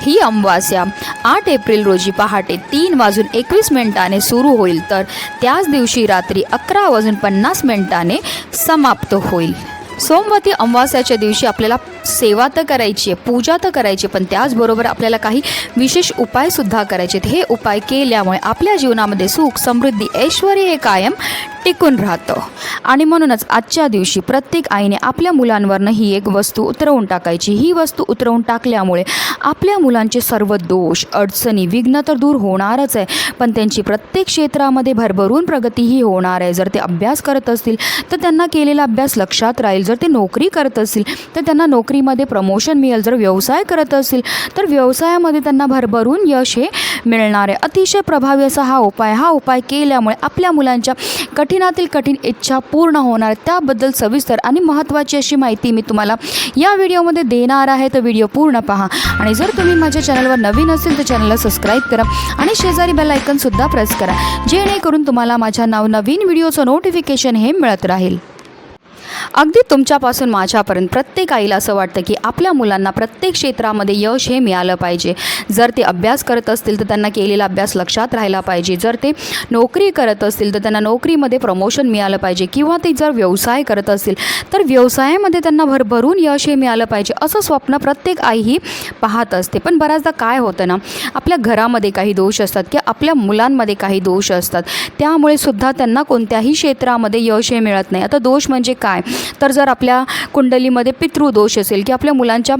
ही अमावास्या. आठ एप्रिल रोजी पहाटे तीन वाजून एकवीस मिनिटाने सुरू होईल तर त्याच दिवशी रात्री अकरा वाजून पन्नास मिनिटाने समाप्त होईल. सोमवती अमावास्याच्या दिवशी आपल्याला सेवा तर करायची आहे पूजा तर करायची आहे, पण त्याचबरोबर आपल्याला काही विशेष उपायसुद्धा करायचे आहेत. हे उपाय केल्यामुळे आपल्या जीवनामध्ये सुख समृद्धी ऐश्वर हे कायम टिकून राहतं. आणि म्हणूनच आजच्या दिवशी प्रत्येक आईने आपल्या मुलांवरनं ही एक वस्तू उतरवून टाकायची. ही वस्तू उतरवून टाकल्यामुळे आपल्या मुलांचे सर्व दोष अडचणी विघ्न तर दूर होणारच आहे. पण त्यांची प्रत्येक क्षेत्रामध्ये भरभरून प्रगतीही होणार आहे. जर ते अभ्यास करत असतील तर त्यांना केलेला अभ्यास लक्षात राहील. जर ते नोकरी करत असतील तर त्यांना नोकरीमध्ये प्रमोशन मिळेल. जर व्यवसाय करत असतील तर व्यवसायामध्ये त्यांना भरभरून यश हे मिळणार आहे. अतिशय प्रभावी असा हा उपाय हा उपाय केल्यामुळे आपल्या मुलांच्या कठीणातील कठीण इच्छा पूर्ण होणार. त्याबद्दल सविस्तर आणि महत्त्वाची अशी माहिती मी तुम्हाला या व्हिडिओमध्ये देणार आहे. तर व्हिडिओ पूर्ण पहा. आणि जर तुम्ही माझ्या चॅनलवर नवीन असेल तर चॅनलला सबस्क्राईब करा आणि शेजारी बेल आयकनसुद्धा प्रेस करा जेणेकरून तुम्हाला माझ्या नवनवीन व्हिडिओचं नोटिफिकेशन हे मिळत राहील. अगदी तुमच्यापासून माझ्यापर्यंत प्रत्येक आईला असं वाटतं की आपल्या मुलांना प्रत्येक क्षेत्रामध्ये यश हे मिळालं पाहिजे. जर ते अभ्यास करत असतील तर त्यांना केलेला अभ्यास लक्षात राहिला पाहिजे. जर ते नोकरी करत असतील तर त्यांना नोकरीमध्ये प्रमोशन मिळालं पाहिजे. किंवा ते जर व्यवसाय करत असतील तर व्यवसायामध्ये त्यांना भरभरून यश हे मिळालं पाहिजे. असं स्वप्न प्रत्येक आई ही पाहत असते. पण बऱ्याचदा काय होतं ना आपल्या घरामध्ये काही दोष असतात किंवा आपल्या मुलांमध्ये काही दोष असतात. त्यामुळे सुद्धा त्यांना कोणत्याही क्षेत्रामध्ये यश हे मिळत नाही. आता दोष म्हणजे काय? तर जर आपल्या कुंडलीमध्ये पितृदोष असेल की आपल्या मुलांच्या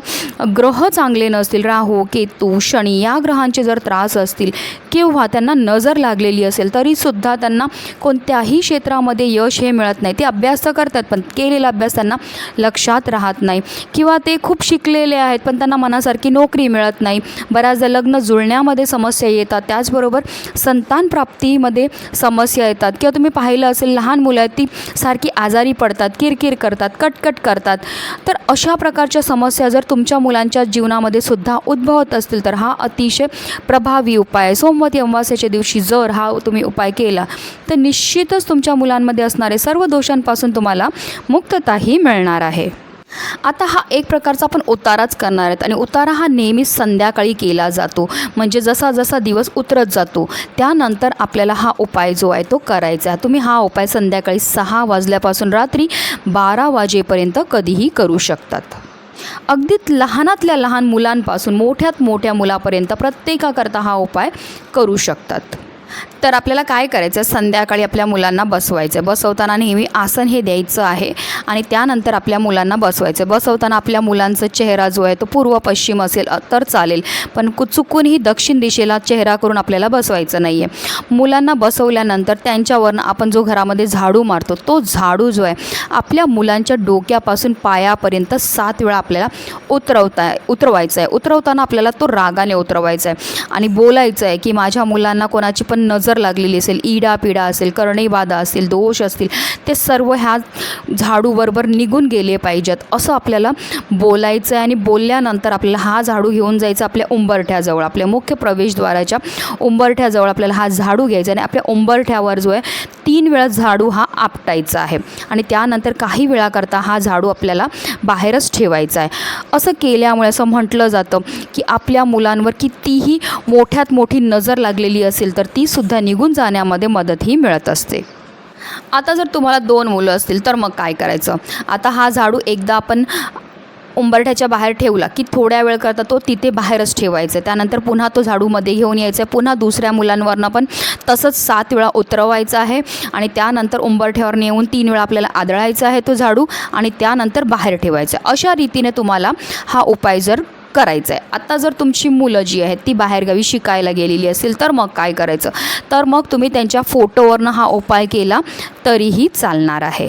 ग्रह चांगले नसतील राहू केतू शनी या ग्रहांचे जर त्रास असतील किंवा त्यांना नजर लागलेली असेल तरीसुद्धा त्यांना कोणत्याही क्षेत्रामध्ये यश हे मिळत नाही. ते अभ्यास तर करतात पण केलेला अभ्यास त्यांना लक्षात राहत नाही. किंवा ते खूप शिकलेले आहेत पण त्यांना मनासारखी नोकरी मिळत नाही. बऱ्याचदा लग्न जुळण्यामध्ये समस्या येतात. त्याचबरोबर संतान प्राप्तीमध्ये समस्या येतात. किंवा तुम्ही पाहिलं असेल लहान मुलं आहेत ती सारखी आजारी पडतात. किरकिर करतात कटकट करतात. तर अशा प्रकारच्या समस्या जर तुमच्या मुलांच्या जीवनामध्ये सुद्धा उद्भवत असतील तर हा अतिशय प्रभावी उपाय आहे. सोमवती अमावास्याच्या दिवशी जर हा तुम्ही उपाय केला तर निश्चितच तुमच्या मुलांमध्ये असणारे सर्व दोषांपासून तुम्हाला मुक्तताही मिळणार आहे. आता हा एक प्रकारचा आपण उताराच करणार आहेत. आणि उतारा हा नेहमीच संध्याकाळी केला जातो. म्हणजे जसा जसा दिवस उतरत जातो त्यानंतर आपल्याला हा उपाय जो आहे तो करायचा आहे. तुम्ही हा उपाय संध्याकाळी सहा वाजल्यापासून रात्री बारा वाजेपर्यंत कधीही करू शकतात. अगदीच लहानातल्या लहान मुलांपासून मोठ्यात मोठ्या मुलापर्यंत प्रत्येकाकरता हा उपाय करू शकतात. तर आपल्याला काय करायचं? आहे संध्याकाळी आपल्या मुलांना बसवायचं. आहे बसवताना नेहमी आसन हे द्यायचं आहे. आणि त्यानंतर आपल्या मुलांना बसवायचं. आहे बसवताना आपल्या मुलांचा चेहरा जो आहे तो पूर्व पश्चिम असेल तर चालेल. पण कु- चुकूनही दक्षिण दिशेला चेहरा करून आपल्याला बसवायचं नाही आहे मुलांना बसवल्यानंतर त्यांच्यावरनं आपण जो घरामध्ये झाडू मारतो तो झाडू जो आहे आपल्या मुलांच्या डोक्यापासून पायापर्यंत सात वेळा आपल्याला उतरवता उतरवायचा आहे. उतरवताना आपल्याला तो रागाने उतरवायचा आहे. आणि बोलायचं आहे की माझ्या मुलांना कोणाची पण नजर नजर लागलेली असेल इडा पिडा असेल करणेबाधा असेल दोष असतील ते सर्व ह्या झाडूबरोबर निघून गेले पाहिजेत असं आपल्याला बोलायचं आहे आणि बोलल्यानंतर आपल्याला हा झाडू घेऊन जायचा आपल्या उंबरठ्याजवळ आपल्या मुख्य प्रवेशद्वाराच्या उंबरठ्याजवळ आपल्याला हा झाडू घ्यायचा आणि आपल्या उंबरठ्यावर जो आहे तीन वेळा झाडू हा आपटायचा आहे आणि त्यानंतर काही वेळाकरता हा झाडू आपल्याला बाहेरच ठेवायचा आहे. असं केल्यामुळे असं म्हटलं जातं की आपल्या मुलांवर कितीही मोठ्यात मोठी नजर लागलेली असेल तर ती समस्या निघून जाण्यामध्ये मदतही मिळत असते. आता जर तुम्हाला दोन मुलं असतील तर मग काय करायचं? आता हा झाडू एकदा आपण उंबरठ्याच्या बाहेर ठेवला की थोड्या वेळ करता तो तिथे बाहेरच ठेवायचा. त्यानंतर पुन्हा तो झाडूमध्ये घेऊन यायचा. आहे पुन्हा दुसऱ्या मुलांवरनं पण तसंच सात वेळा उतरवायचा आहे आणि त्यानंतर उंबरठ्यावर नेऊन तीन वेळा आपल्याला आदळायचा आहे तो झाडू आणि त्यानंतर बाहेर ठेवायचा. अशा रीतीने तुम्हाला हा उपाय जर करायचं आहे आता जर तुमची मुलं जी आहेत ती बाहेरगावी शिकायला गेलेली असेल तर मग काय करायचं? तर मग तुम्ही त्यांच्या फोटोवरनं हा उपाय केला तरीही चालणार आहे.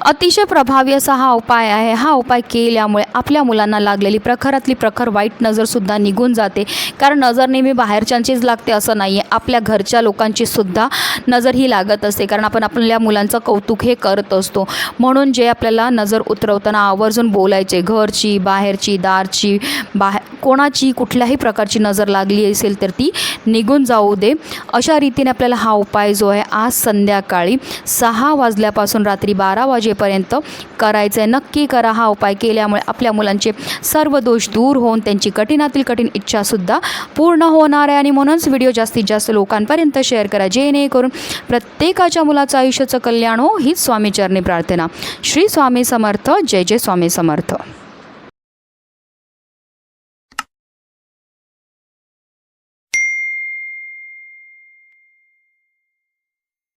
अतिशय प्रभावी असा हा उपाय आहे. हा उपाय केल्यामुळे आपल्या मुलांना लागलेली प्रखरातली प्रखर वाईट नजरसुद्धा निघून जाते. कारण नजर नेहमी बाहेरच्यांचीच लागते असं नाही आहे आपल्या घरच्या लोकांची सुद्धा नजर ही लागत असते. कारण आपण आपल्या मुलांचं कौतुक हे करत असतो. म्हणून जे आपल्याला नजर उतरवताना आवर्जून बोलायचे घरची बाहेरची दारची बाहेर कोणाची कुठल्याही प्रकारची नजर लागली असेल तर ती निघून जाऊ दे. अशा रीतीने आपल्याला हा उपाय जो आहे आज संध्याकाळी सहा वाजल्यापासून रात्री बारा वाजेपर्यंत करायचं आहे. नक्की करा हा उपाय केल्यामुळे आपल्या मुलांचे सर्व दोष दूर होऊन त्यांची कठीणातील कठीण इच्छासुद्धा पूर्ण होणार आहे. आणि म्हणूनच व्हिडिओ जास्तीत जास्त लोकांपर्यंत शेअर करा जेणेकरून प्रत्येकाच्या मुलाचं आयुष्याचं कल्याण हो हीच स्वामीचरणी प्रार्थना. श्री स्वामी समर्थ जय जय स्वामी समर्थ.